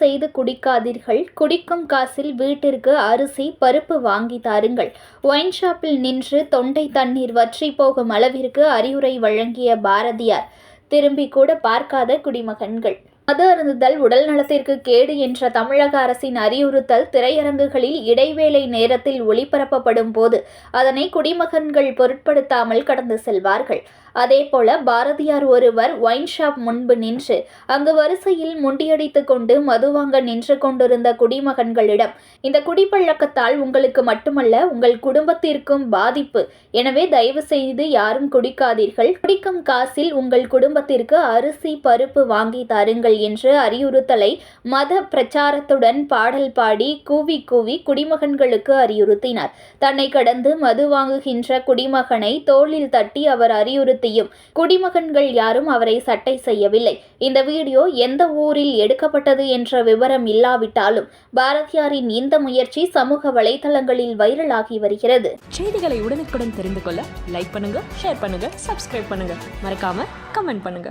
செய்து குடிக்காதீர்கள். குடிக்கும் காசில் வீட்டிற்கு அரிசி பருப்பு வாங்கி தாருங்கள். ஒயின் ஷாப்பில் நின்று தொண்டை தண்ணீர் வற்றி போகும் அளவிற்கு அறிவுரை வழங்கிய பாரதியார். திரும்பி கூட பார்க்காத குடிமகன்கள். மது அருந்துதல் உடல் நலத்திற்கு கேடு என்ற தமிழக அரசின் அறிவுறுத்தல் திரையரங்குகளில் இடைவேளை நேரத்தில் ஒளிபரப்பப்படும் போது அதனை குடிமகன்கள் பொருட்படுத்தாமல் கடந்து செல்வார்கள். அதேபோல பாரதியார் ஒருவர் ஒயின் ஷாப் முன்பு நின்று அங்கு வரிசையில் முண்டியடித்து கொண்டு மது வாங்க நின்று கொண்டிருந்த குடிமகன்களிடம் இந்த குடிப்பழக்கத்தால் உங்களுக்கு மட்டுமல்ல உங்கள் குடும்பத்திற்கும் பாதிப்பு. எனவே தயவு செய்து யாரும் குடிக்காதீர்கள். குடிக்கும் காசில் உங்கள் குடும்பத்திற்கு அரிசி பருப்பு வாங்கி தாருங்கள் என்று அறிவுறுத்தலை மத பிரச்சாரத்துடன் பாடல் பாடி கூவி கூவி குடிமகன்களுக்கு அறிவுறுத்தினார். தன்னை கடந்து மது வாங்குகின்ற குடிமகனை தோளில் தட்டி அவர் அறிவுறுத்தியும் குடிமகன்கள் யாரும் அவரை சட்டை செய்யவில்லை. இந்த வீடியோ எந்த ஊரில் எடுக்கப்பட்டது என்ற விவரம் இல்லாவிட்டாலும் பாரதியாரின் இந்த முயற்சி சமூக வலைதளங்களில் வைரலாகி வருகிறது. செய்திகளை உடனுக்குடன் தெரிந்து கொள்ள லைக் பண்ணுங்க ஷேர் பண்ணுங்க சப்ஸ்கிரைப் பண்ணுங்க. மறக்காம கமெண்ட் பண்ணுங்க.